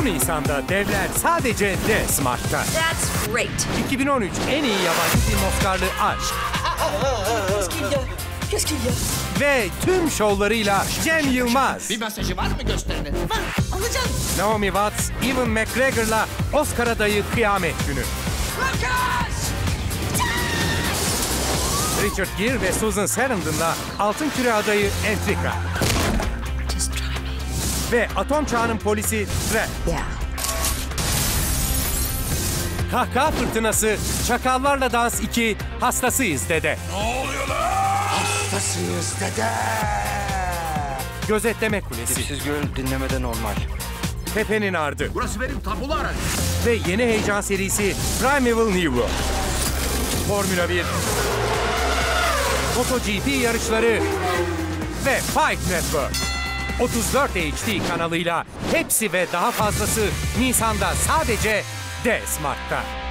Bu Nisan'da devler sadece D-Smart'ta. That's great. 2013 en iyi yabancı film Oscar'lı Aşk Qu'est-ce qu'il y a Qu'est-ce qu'il y a ve tüm şovlarıyla Cem Yılmaz, Bir mesajı var mı gösterinin? Var, alacağım. Naomi Watts, Ewan McGregor'la Oscar adayı Kıyamet Günü. Richard Gere ve Susan Sarandon'la Altın Küre adayı Entrika. Ve Atom Çağı'nın polisi Trap. Yeah. Kahkaha fırtınası, Çakallarla Dans 2, hastasıyız dede. Hastasıyız dede. Gözetleme Kulesi, Siz göl dinlemede normal. Tepe'nin Ardı Burası benim tabulu araç. ve yeni heyecan serisi Primeval New World. Formula 1, MotoGP yarışları ve Fight Network. 34 HD kanalıyla hepsi ve daha fazlası Nisan'da sadece D-Smart'ta.